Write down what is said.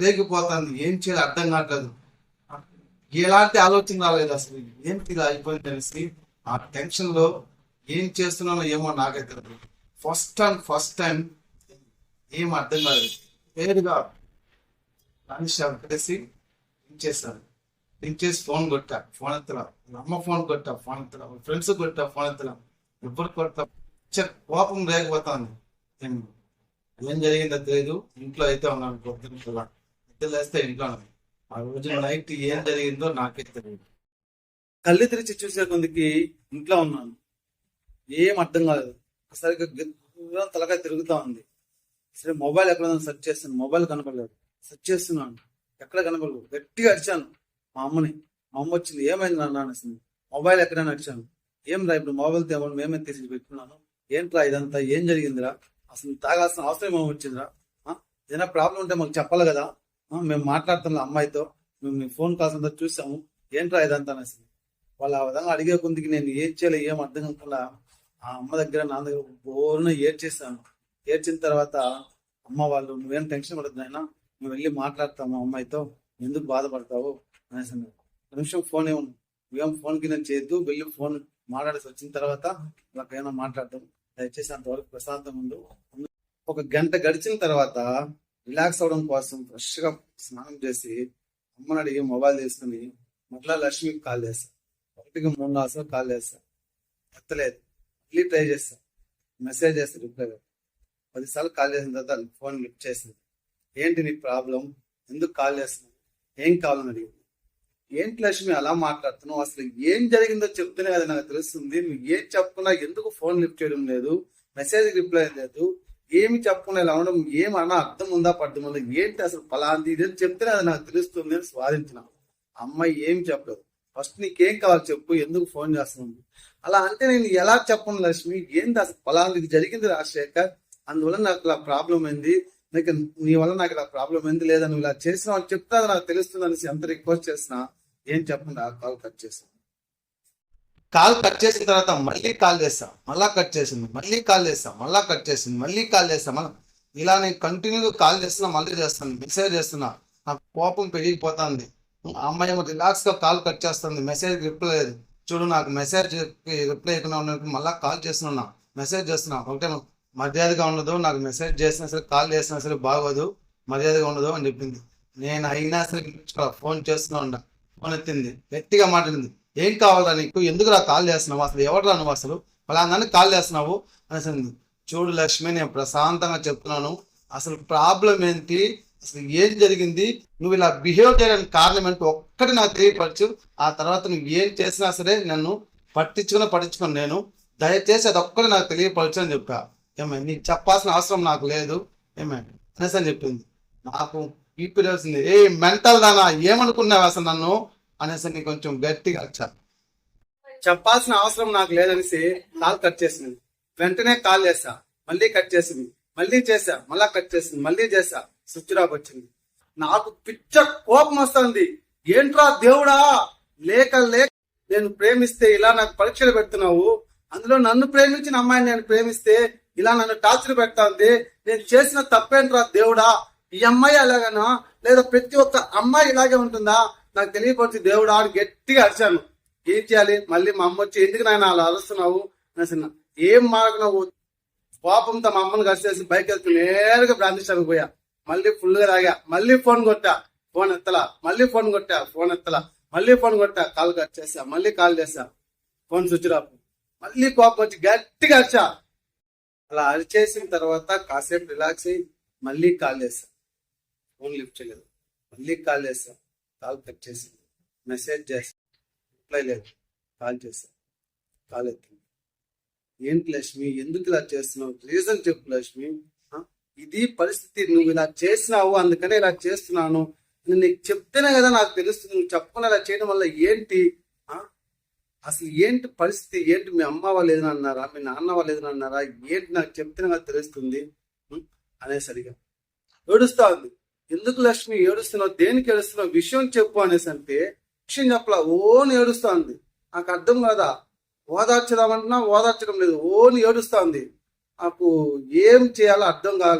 రేగిపోతుంది. ఏం చేయాలి అర్థం కావట్లేదు. ఎలాంటి ఆలోచన రాలేదు అసలు. ఏంటి ఇలా అయిపోయింది అనేసి ఆ టెన్షన్లో ఏం చేస్తున్నానో ఏమో నాకే తెలియదు ఫస్ట్ టైం ఫస్ట్ టైం ఏం అర్థం కాలేదు. నేరుగా మనిషి పెట్టేసి దించేస్తాను దించేసి ఫోన్ కొట్టా? ఫోన్ ఎత్తలా? అమ్మ ఫోన్ కొట్టా? ఫోన్ ఎత్తలా? ఫ్రెండ్స్ కొట్టా? ఫోన్ ఎత్తలా? ఎవరు కొట్టా చ్చ, కోపం రేగిపోతాను ఏం జరిగిందో తెలియదు ఇంట్లో అయితే ఉన్నాను. పొద్దున లేస్తే ఇంట్లో ఆ రోజు నైట్ ఏం జరిగిందో నాకే తెలియదు కళ్ళు తెరిచి చూసే కొందికి ఇంట్లో ఉన్నాను. ఏం అర్థం కాలేదు. సరిగ్గా గిర్రం తలకాయ తిరుగుతా ఉంది. సరే మొబైల్ ఎక్కడ సెర్చ్ చేస్తాను. మొబైల్ కనపడలేదు. సెర్చ్ చేస్తున్నాను. ఎక్కడ కనపడలేదు. గట్టిగా అడిచాను మా అమ్మని. మా అమ్మ వచ్చింది. ఏమైంది నాన్న అనేసింది. మొబైల్ ఎక్కడైనా అడిచాను ఏం రా ఇప్పుడు మొబైల్ తేమని మేమే తీసి పెట్టుకున్నాను? ఏంట్రా ఇదంతా? ఏం జరిగిందిరా? అసలు తాగాల్సిన అవసరం ఏమో వచ్చిందిరా. ఏదైనా ప్రాబ్లం ఉంటే మాకు చెప్పాలి కదా. మేము మాట్లాడుతున్నాం అమ్మాయితో. మేము మీ ఫోన్ కాల్స్ అంతా చూసాము. ఏంట్రా ఇదంతా అనేసి. వాళ్ళు ఆ విధంగా అడిగే కొందికి నేను ఏం చేయాలి ఏం అర్థం కాకుండా ఆ అమ్మ దగ్గర నాన్న దగ్గర బోరున ఏడ్చేసాను ఏడ్చిన తర్వాత అమ్మ వాళ్ళు నువ్వేం టెన్షన్ పడుతుంది నాయనా. మేము వెళ్ళి మాట్లాడతాము అమ్మాయితో. ఎందుకు బాధపడతావు? అనేసి ఒక నిమిషం ఫోన్ ఏమన్నా నువ్వేం ఫోన్కి నేను చేయొద్దు. వెళ్ళి ఫోన్ మాట్లాడేసి వచ్చిన తర్వాత నాకు ఏమైనా మాట్లాడతాం దయచేసి అంతవరకు ప్రశాంతం ఉండు. ఒక గంట గడిచిన తర్వాత రిలాక్స్ అవడం కోసం ఫ్రెష్గా స్నానం చేసి అమ్మని అడిగి మొబైల్ తీసుకుని మళ్ళా లక్ష్మికి కాల్ చేస్తా. ఒకటికి మూడు నాలుగు కాల్ చేస్తా. ఎత్తలేదు. మళ్ళీ ట్రై చేస్తా. మెసేజ్ చేస్తా రిప్లై పదిసార్లు కాల్ చేసిన తర్వాత ఫోన్ లిఫ్ట్ చేసింది. ఏంటి నీ ప్రాబ్లం? ఎందుకు కాల్ చేస్తున్నావు? ఏం కావాలని అడిగింది? ఏంటి లక్ష్మి అలా మాట్లాడుతున్నావు? అసలు ఏం జరిగిందో చెప్తేనే కదా నాకు తెలుస్తుంది. నువ్వు ఏం చెప్పకుండా ఎందుకు ఫోన్ లిఫ్ట్ చేయడం లేదు? మెసేజ్ రిప్లై లేదు. ఏమి చెప్పకుండా ఇలా ఉండడం ఏమన్నా అర్థం ఉందా? పడ్డం ఉందా? ఏంటి అసలు ఫలాంది ఇది చెప్తేనే అది నాకు తెలుస్తుంది అని స్వాదించిన అమ్మాయి ఏం చెప్పలేదు. ఫస్ట్ నీకేం కావాలి చెప్పు ఎందుకు ఫోన్ చేస్తుంది అలా అంటే నేను ఎలా చెప్పను లక్ష్మి? ఏంటి అసలు ఫలాంది ఇది జరిగింది రాజశేఖర్. అందువల్ల నాకు ఇలా ప్రాబ్లం అయింది. నీకు నీ వల్ల నాకు ఇలా ప్రాబ్లం ఏంది లేదా? నువ్వు ఇలా చేసినావు అని చెప్తే అది నాకు తెలుస్తుంది అనేసి ఎంత రిక్వెస్ట్ చేసినా. ఏం చెప్పండి ఆ కాల్ కట్ చేసాను కాల్ కట్ చేసిన తర్వాత మళ్ళీ కాల్ చేస్తాం. మళ్ళా కట్ చేసింది మళ్ళీ కాల్ చేస్తాం. మళ్ళా కట్ చేసింది మళ్ళీ కాల్ చేస్తాం. మళ్ళీ ఇలా నేను కంటిన్యూగా కాల్ చేస్తున్నా మళ్ళీ చేస్తాను మెసేజ్ చేస్తున్నా. నాకు కోపం పెరిగిపోతుంది. అమ్మాయి ఏమో రిలాక్స్గా కాల్ కట్ చేస్తుంది మెసేజ్ రిప్లై లేదు. చూడు నాకు మెసేజ్ రిప్లై ఇవ్వకుండా ఉన్నప్పుడు మళ్ళీ కాల్ చేస్తున్నా మెసేజ్ చేస్తున్నా. ఒకటే మర్యాదగా ఉండదు నాకు మెసేజ్ చేసినా సరే కాల్ చేసినా సరే బాగోదు మర్యాదగా ఉండదు అని చెప్పింది. నేను అయినా సరే ఫోన్ చేస్తున్నా ఉన్నా మనెత్తింది ఎత్తింది గట్టిగా మాట్లాడింది ఏం కావాలా నీకు? ఎందుకురా కాల్ చేస్తున్నావు? అసలు ఎవరు నువ్వు అసలు? ఫలాందని కాల్ చేస్తున్నావు? అనేసింది. చూడు లక్ష్మి నేను ప్రశాంతంగా చెప్తున్నాను. అసలు ప్రాబ్లం ఏంటి? అసలు ఏం జరిగింది? నువ్వు ఇలా బిహేవ్ చేయడానికి కారణం ఏంటి ఒక్కటి నాకు తెలియపరచు. ఆ తర్వాత నువ్వు ఏం చేసినా సరే నన్ను పట్టించుకుని పట్టించుకుని నేను. దయచేసి అది ఒక్కటి నాకు తెలియపరచు అని చెప్పా. ఏమే నీకు చెప్పాల్సిన అవసరం నాకు లేదు. ఏమే? అనేసి అని చెప్పింది. నాకు ఈపీ ఏ మెంటల్ దానా ఏమనుకున్నావు అసలు నన్ను? అనేసి అని కొంచెం గట్టిగా వచ్చాను చెప్పాల్సిన అవసరం నాకు లేదనేసి కాల్ కట్ చేసింది. వెంటనే కాల్ చేసా మళ్ళీ కట్ చేసింది. మళ్ళీ చేసా మళ్ళా కట్ చేసింది. మళ్ళీ చేసా స్విచ్ ఆఫ్ వచ్చింది. నాకు పిచ్చ కోపం వస్తుంది. ఏంట్రా దేవుడా? లేక లేక నేను ప్రేమిస్తే ఇలా నాకు పరీక్షలు పెడుతున్నావు. అందులో నన్ను ప్రేమించిన అమ్మాయిని నేను ప్రేమిస్తే ఇలా నన్ను టార్చర్ పెడతాంది. నేను చేసిన తప్పేంట్రా దేవుడా? ఈ అమ్మాయి అలాగనా లేదా ప్రతి ఒక్క అమ్మాయి ఇలాగే ఉంటుందా? నాకు తెలియపరిచి దేవుడా అని గట్టిగా అరిచాను ఏం చేయాలి? మళ్ళీ మా అమ్మ వచ్చి ఎందుకు నాయన అలా అరుస్తున్నావు? అనేసి ఏం మాకు కోపంతో మా అమ్మని కలిసేసి బైక్ వెళ్తూ నేరుగా బ్రాంతి పోయా. మళ్ళీ ఫుల్గా తాగా. మళ్ళీ ఫోన్ కొట్టా. ఫోన్ ఎత్తలా. మళ్ళీ ఫోన్ కొట్టా. ఫోన్ ఎత్తలా. మళ్ళీ ఫోన్ కొట్టా. కాల్ కట్ చేసా మళ్ళీ కాల్ చేసా ఫోన్ స్విచ్ ఆఫ్. మళ్ళీ కోపం వచ్చి గట్టిగా అరిచా. అలా అరిచేసిన తర్వాత కాసేపు రిలాక్స్ అయ్యి మళ్ళీ కాల్ చేసా ఫోన్ లిఫ్ట్ చేయలేదు. మళ్ళీ కాల్ చేసా కాల్ కట్ చేసింది. మెసేజ్ చేస్తాను రిప్లై లేదు. కాల్ చేసా కాల్ ఎత్తింది. ఏంటి లక్ష్మి? ఎందుకు ఇలా చేస్తున్నావు? రీజన్ చెప్పు లక్ష్మి. ఇది పరిస్థితి. నువ్వు ఇలా చేసినావు. అందుకనే ఇలా చేస్తున్నాను. నేను నీకు చెప్తేనే కదా నాకు తెలుస్తుంది. నువ్వు చెప్పకుండా ఇలా చేయడం వల్ల ఏంటి? అసలు ఏంటి పరిస్థితి? ఏంటి మీ అమ్మ వాళ్ళు ఏదైనా అన్నారా? మీ నాన్న వాళ్ళు ఏదైనా అన్నారా? ఏంటి నాకు చెప్తేనే కదా తెలుస్తుంది? అనేసరిగా ఏడుస్తా ఉంది. ఎందుకు లక్ష్మి ఏడుస్తున్నావు? దేనికి ఏడుస్తున్నావు? విషయం చెప్పు అనేసి అంటే విషయం చెప్పలా ఓన్ ఏడుస్తా ఉంది నాకు అర్థం కాదా? ఓదార్చదామంటున్నా ఓదార్చడం లేదు ఓన్ ఏడుస్తా ఉంది నాకు ఏం చేయాలో అర్థం కాలేదు.